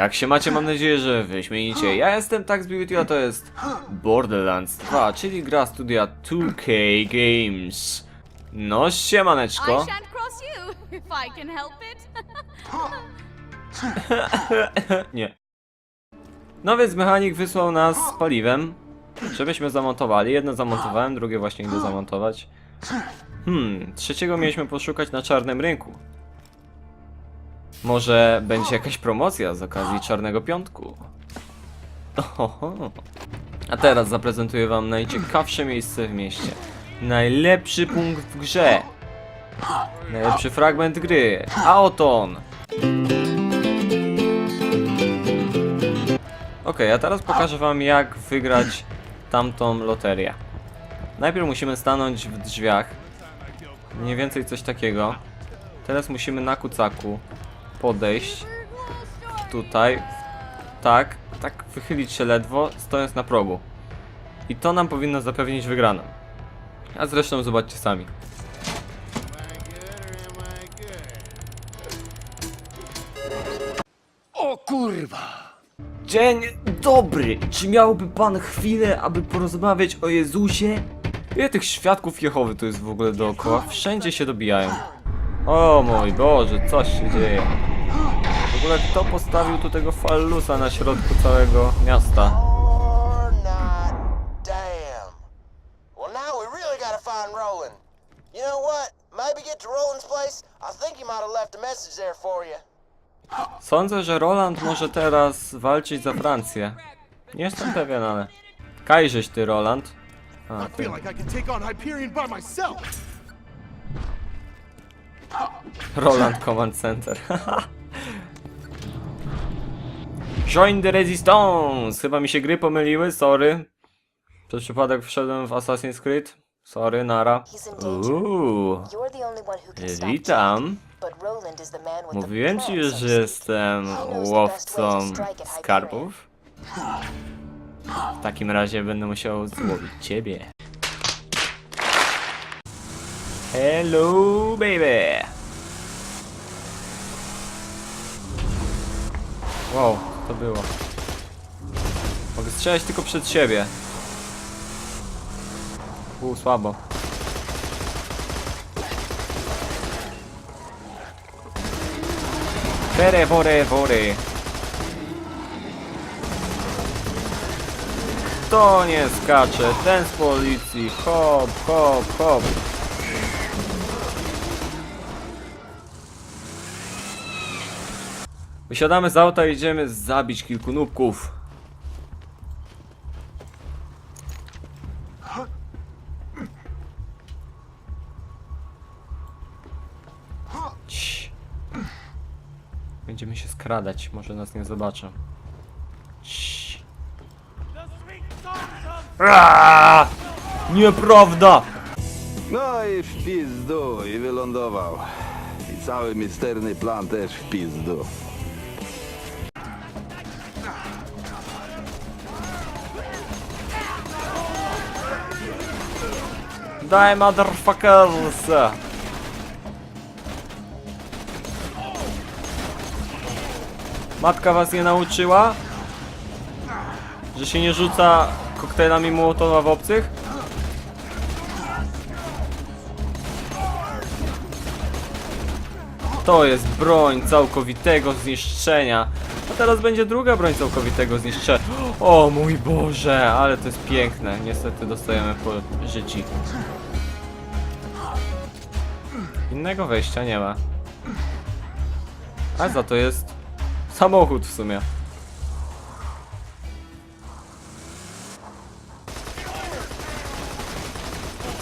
Jak się macie? Mam nadzieję, że wyśmienicie. Ja jestem Tax Beauty, a to jest Borderlands 2, czyli gra studia 2K Games. No, siemaneczko. Nie. No więc mechanik wysłał nas z paliwem, żebyśmy zamontowali. Jedno zamontowałem, drugie właśnie idę zamontować. Hmm, trzeciego mieliśmy poszukać na czarnym rynku. Może będzie jakaś promocja z okazji Czarnego Piątku. Ohoho. A teraz zaprezentuję wam najciekawsze miejsce w mieście. Najlepszy punkt w grze. Najlepszy fragment gry. A oto on. Okej, a teraz pokażę wam jak wygrać tamtą loterię. Najpierw musimy stanąć w drzwiach. Mniej więcej coś takiego. Teraz musimy na kucaku podejść tutaj. Tak, tak wychylić się ledwo, stojąc na progu. I to nam powinno zapewnić wygraną. A zresztą zobaczcie sami. O kurwa! Dzień dobry! Czy miałby pan chwilę, aby porozmawiać o Jezusie? Ile tych świadków Jehowy tu jest w ogóle dookoła? Wszędzie się dobijają. O mój Boże, coś się dzieje. W ogóle kto postawił tu tego fallusa na środku całego miasta? Or not. Damn. Well, now we really gotta find Roland. You know what? Maybe get to Roland's place. I think he might have left a message there for you. Sądzę, że Roland może teraz walczyć za Francję. Nie jestem pewien, ale... Kajżeś ty, Roland. A, I ty. feel like I can take on Hyperion by myself. Roland Command Center. Join the Resistance! Chyba mi się gry pomyliły, sorry. Przez przypadek wszedłem w Assassin's Creed. Sorry, nara. Uuu, witam. Mówiłem ci już, że jestem łowcą skarbów. W takim razie będę musiał złowić ciebie. Hello, baby! Wow, to było? Mogę strzelać tylko przed siebie. U, słabo. Bere, bore, bore. Kto nie skacze? Ten z policji. Hop, hop, hop. Wysiadamy z auta i idziemy zabić kilku nubków. Będziemy się skradać, może nas nie zobaczą. Nieprawda! No i w pizdu i wylądował. I cały misterny plan też w pizdu. Daj motherfuckers! Matka was nie nauczyła? Że się nie rzuca koktajlami Mołotowa w obcych? To jest broń całkowitego zniszczenia. A teraz będzie druga broń całkowitego zniszczenia. O mój Boże, ale to jest piękne. Niestety dostajemy po życi. Innego wejścia nie ma. A za to jest samochód w sumie.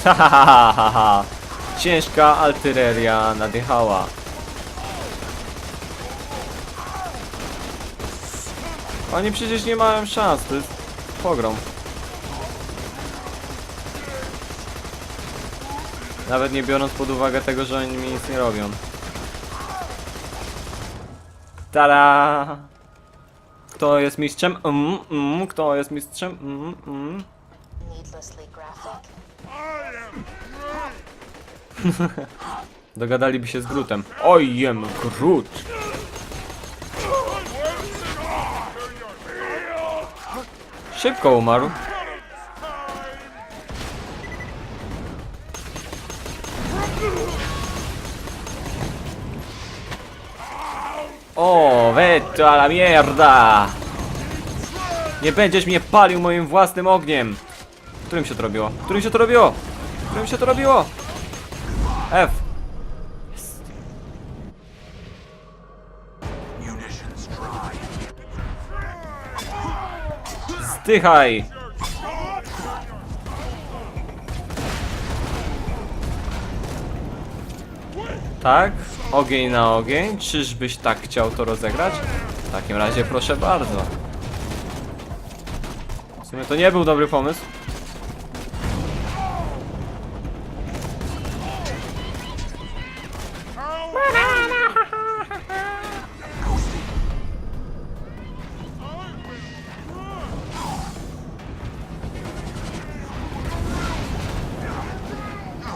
Ha ha ha ha ha. Ciężka artyleria nadjechała. Oni przecież nie mają szans, to jest pogrom. Nawet nie biorąc pod uwagę tego, że oni mi nic nie robią. Tada! Kto jest mistrzem? Mm, mm, kto jest mistrzem? Mm, mm. Dogadaliby się z Grutem. Ojem, Grut! Szybko umarł. O, vete a la mierda! Nie będziesz mnie palił moim własnym ogniem! Którym się to robiło? Którym się to robiło? Którym się to robiło? F. Zdychaj! Tak? Ogień na ogień? Czyżbyś tak chciał to rozegrać? W takim razie proszę bardzo. W sumie to nie był dobry pomysł.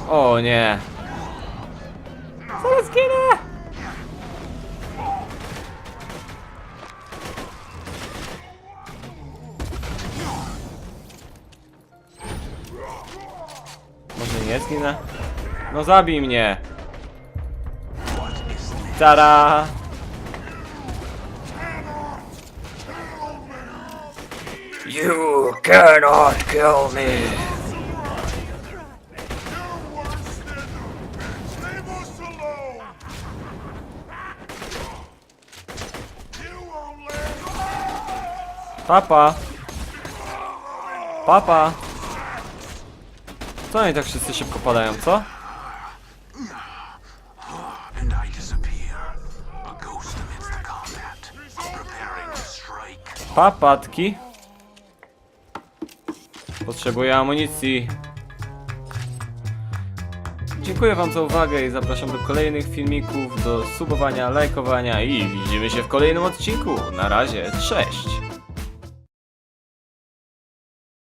O nie. Zaraz ginę! Może nie zginę? No zabij mnie! Tada! You cannot kill me! Papa! Papa! Co oni tak wszyscy szybko padają, co? and I disappear. A ghost amidst the combat, preparing to strike. Papatki. Potrzebuję amunicji. Dziękuję wam za uwagę i zapraszam do kolejnych filmików, do subowania, lajkowania i widzimy się w kolejnym odcinku. Na razie, cześć!